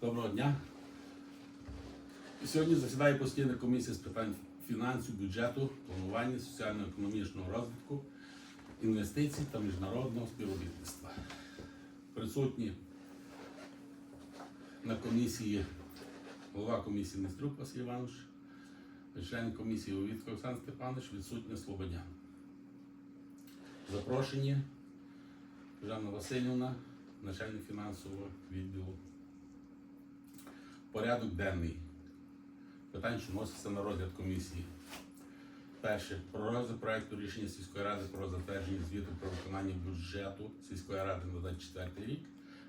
Доброго дня. Сьогодні засідає постійна комісія з питань фінансів, бюджету, планування, соціально-економічного розвитку, інвестицій та міжнародного співробітництва. Присутні на комісії голова комісії Нестрюк Василь Іванович, член комісії Овідко Олександр Степанович, відсутня Слободян. Запрошені Жанна Васильівна, начальник фінансового відділу. Порядок денний. Питань, що вносяться на розгляд комісії. Перше. Про розгляд проекту рішення сільської ради про затвердження звіту про виконання бюджету сільської ради на 24 рік.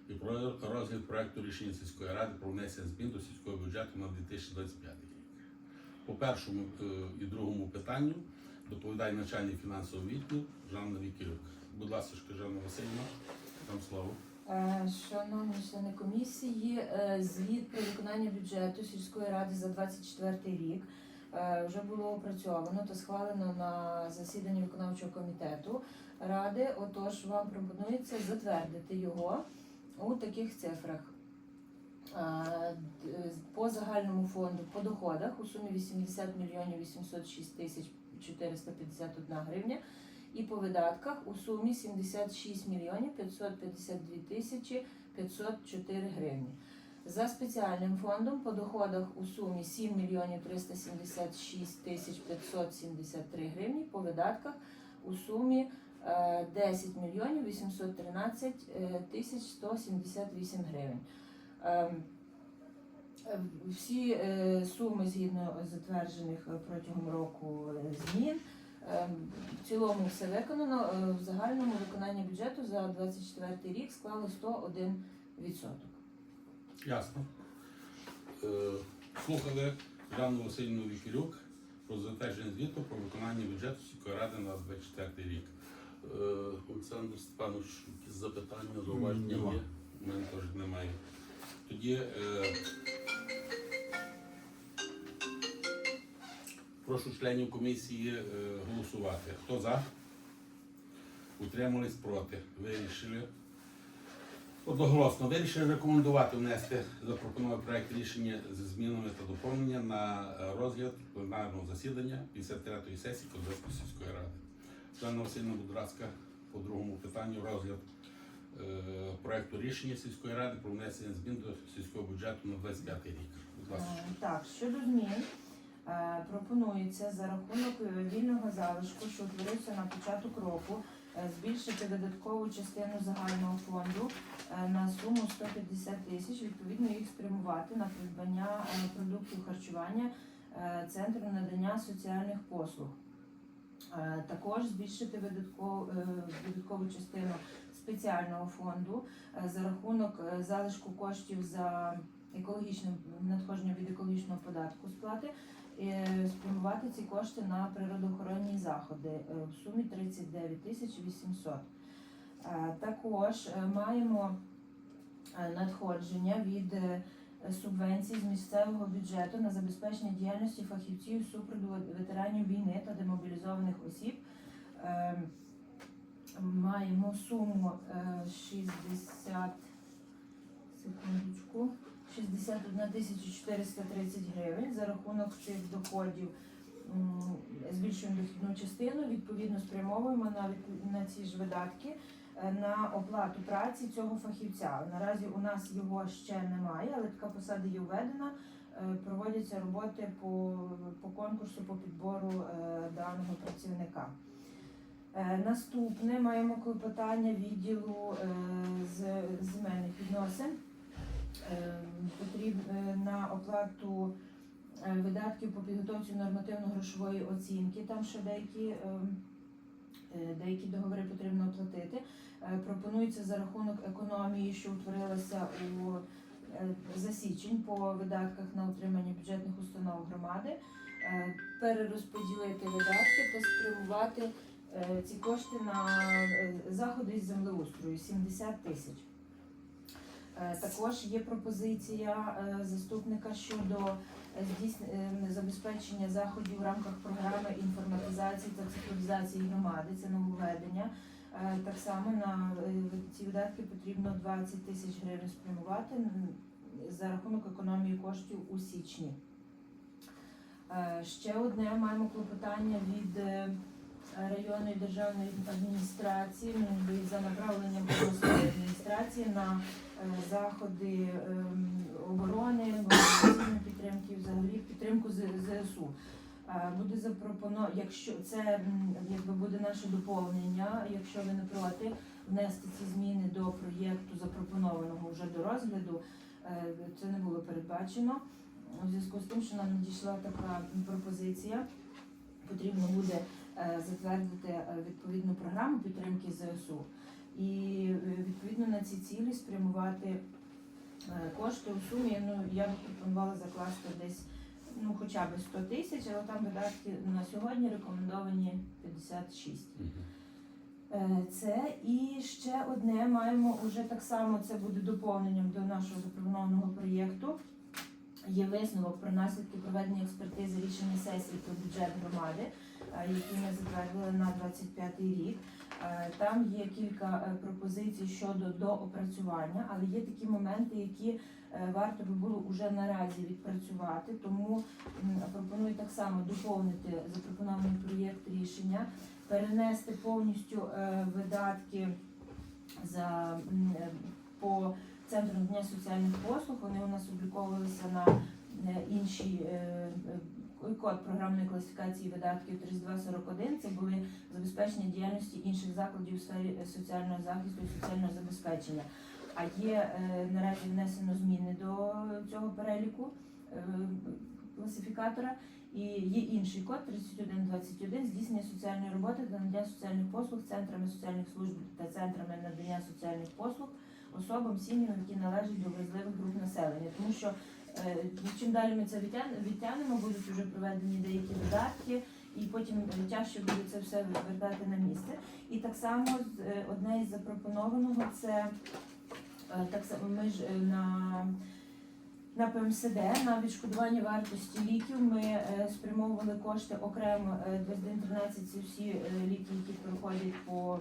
І про розгляд проекту рішення сільської ради про внесення змін до сільського бюджету на 2025 рік. По першому е, і другому питанню доповідає начальник фінансового відділу Жанна Вікірюк. Будь ласка, Жанна Васильівна, там слово. Е, Шановні члени комісії, е, звіт про виконання бюджету сільської ради за 24 рік е, вже було опрацьовано та схвалено на засіданні виконавчого комітету ради. Отож, вам пропонується затвердити його у таких цифрах. По загальному фонду по доходах у сумі 80 мільйонів 806 тисяч 451 гривня і по видатках у сумі 76 мільйонів 552 тисячі 504 гривні. За спеціальним фондом по доходах у сумі 7 мільйонів 376 тисяч 573 гривні, по видатках у сумі е, 10 мільйонів 813 е, тисяч 178 гривень. Ем, е, Всі е, суми згідно затверджених е, протягом року е, змін. Ем, В цілому все виконано. Е, В загальному виконання бюджету за 24 рік склало 101%. Ясно. Е, Слухали Жанну Васильівну Вікірюк про затвердження звіту про виконання бюджету сільської ради на 24 рік. Е, Олександр Степанович, якісь запитання, зауваження є? У мене теж немає. Тоді прошу членів комісії е, голосувати. Хто за? Утримались проти. Вирішили. Одноголосно вирішили рекомендувати внести запропонований проект рішення зі змінами та доповнення на е, розгляд пленарного засідання 53-ї сесії Козацької сільської ради. Жанна Васильівна, будь ласка, по другому питанню розгляд е, проекту рішення сільської ради про внесення змін до сільського бюджету на 25 рік. Будь ласка. Е, Так, щодо змін пропонується за рахунок е, вільного залишку, що утворився на початок року, е, збільшити видаткову частину загального фонду е, на суму 150 тисяч. Відповідно, їх спрямувати на придбання е, продуктів харчування е, центру надання соціальних послуг. Е, Також збільшити е, видаткову частину спеціального фонду е, за рахунок е, залишку коштів за екологічним надходження від екологічного податку сплати, е, спрямувати ці кошти на природоохоронні заходи е, в сумі 39 тисяч 800. Е, Також е, маємо е, надходження від е, субвенцій з місцевого бюджету на забезпечення діяльності фахівців супроводу ветеранів війни та демобілізованих осіб. Е, Маємо суму е, 60 секундочку. 61 тисяча 430 гривень. За рахунок цих доходів збільшуємо дохідну частину, відповідно спрямовуємо на, на ці ж видатки е, на оплату праці цього фахівця. Наразі у нас його ще немає, але така посада є введена. Е, Проводяться роботи по, по конкурсу по підбору е, даного працівника. Наступне маємо клопотання відділу з земельних відносин. Е, Потрібно на оплату е, видатків по підготовці нормативно-грошової оцінки. Там ще деякі, е, е, деякі договори потрібно оплатити. Е, Пропонується за рахунок економії, що утворилася у е, за січень по видатках на утримання бюджетних установ громади, е, перерозподілити видатки та спрямувати е, ці кошти на е, заходи із землеустрою 70 тисяч. Е, Також є пропозиція е, заступника щодо е, забезпечення заходів в рамках програми інформатизації та цифровізації громади. Це нововведення. Так само на ці видатки потрібно 20 тисяч гривень спрямувати за рахунок економії коштів у січні. Ще одне маємо клопотання від районної державної адміністрації ну, за направленням обласної адміністрації на е, заходи ем, оборони, підтримки, взагалі підтримку ЗСУ. Е, Буде запропоновано, якщо це якби буде наше доповнення, якщо ви не проти, внести ці зміни до проєкту запропонованого вже до розгляду. Е, Це не було передбачено. У зв'язку з тим, що нам надійшла така пропозиція, потрібно буде е, затвердити е, відповідну програму підтримки ЗСУ і е, відповідно на ці цілі спрямувати е, кошти у сумі. Ну я б пропонувала закласти десь ну хоча б 100 тисяч, але там видатки на сьогодні рекомендовані 56. Е, Це і ще одне маємо уже так само. Це буде доповненням до нашого запропонованого проєкту. Є висновок про наслідки проведення експертизи рішення сесії про бюджет громади, е, який ми затвердили на 25 рік. Е, Там є кілька е, пропозицій щодо доопрацювання, але є такі моменти, які варто би було уже наразі відпрацювати. Тому пропоную так само доповнити запропонований проєкт рішення перенести повністю видатки за по центру надання соціальних послуг. Вони у нас обліковувалися на е, код програмної класифікації видатків 3241. Це були забезпечення діяльності інших закладів у сфері е, соціального захисту і соціального забезпечення. А є е, наразі внесено зміни до цього переліку е, класифікатора. І є інший код 3121 здійснення соціальної роботи та надання соціальних послуг центрами соціальних служб та центрами надання соціальних послуг особам, сім'ям, які належать до вразливих груп населення. Тому що чим далі ми це відтягнемо, будуть вже проведені деякі видатки, і потім е, тяжче буде це все вертати на місце. І так само е, одне із запропонованого це е, так само ми ж е, на на ПМСД на відшкодування вартості ліків ми е, спрямовували кошти окремо е, це всі е, ліки, які проходять по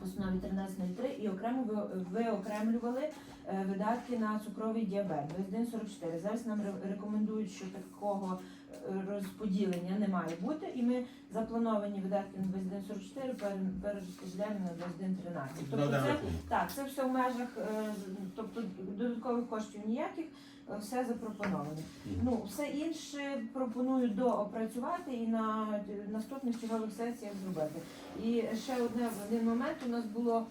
постанові 1303 і окремо ви- виокремлювали е, видатки на цукровий діабет 2144. Зараз нам рекомендують, що такого розподілення не має бути, і ми заплановані видатки на 2144 пере- перерозподіляємо на 2113. На Тобто це так, це все в межах, е, тобто додаткових коштів ніяких, е, все запропоновано. Мгм. Ну, все інше пропоную доопрацювати і на наступних чергових сесіях зробити. І ще одне один момент у нас було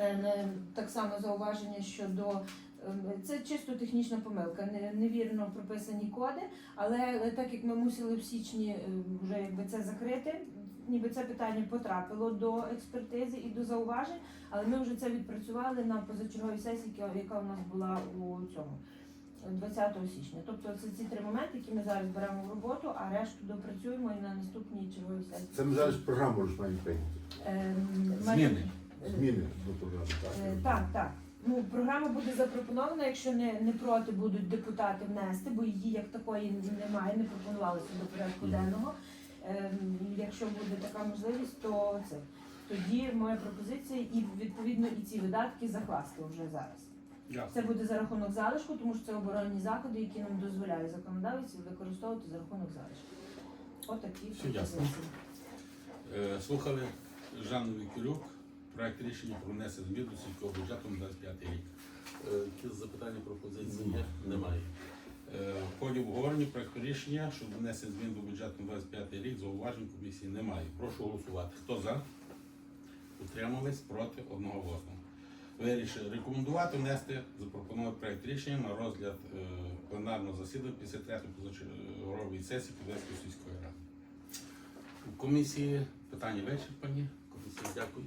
е, не- так само зауваження щодо. Ем, Це чисто технічна помилка, невірно прописані коди, але е, так як ми мусили в січні е, вже якби це закрити, ніби це питання потрапило до експертизи і до зауважень, але ми вже це відпрацювали на позачерговій сесії, яка- у нас була у цьому. 20 січня. Тобто це ці три моменти, які ми зараз беремо в роботу, а решту допрацюємо і на наступній черговій сесії. Це ми зараз програму ж маємо прийняти. Ем, Зміни. е, Зміни до програми, Е, так? Так, так. Ну, програма буде запропонована, якщо не, не проти будуть депутати внести, бо її як такої немає, не пропонувалося до порядку денного. Ем, Якщо буде така можливість, то це тоді моя пропозиція і відповідно і ці видатки закласти вже зараз. Це буде за рахунок залишку, тому що це оборонні заходи, які нам дозволяє законодавець використовувати за рахунок залишку. Отакі Все ясно. пропозиції. Е, Слухали Жанну Вікторюк, проект рішення про внесення змін до сільського бюджету на 25 рік. Е, Якісь запитання, пропозиції є? Немає. Е, В ході обговорення проекту рішення щодо внесення змін до бюджету на 25 рік зауважень комісії немає. Прошу голосувати. Хто за? Утримались проти одного голосу. Вирішили рекомендувати внести запропонований проект рішення на розгляд е, пленарного засідання 53-ї позачергової сесії Підвезької сільської ради. У комісії питання вичерпані. Комісія. Дякую.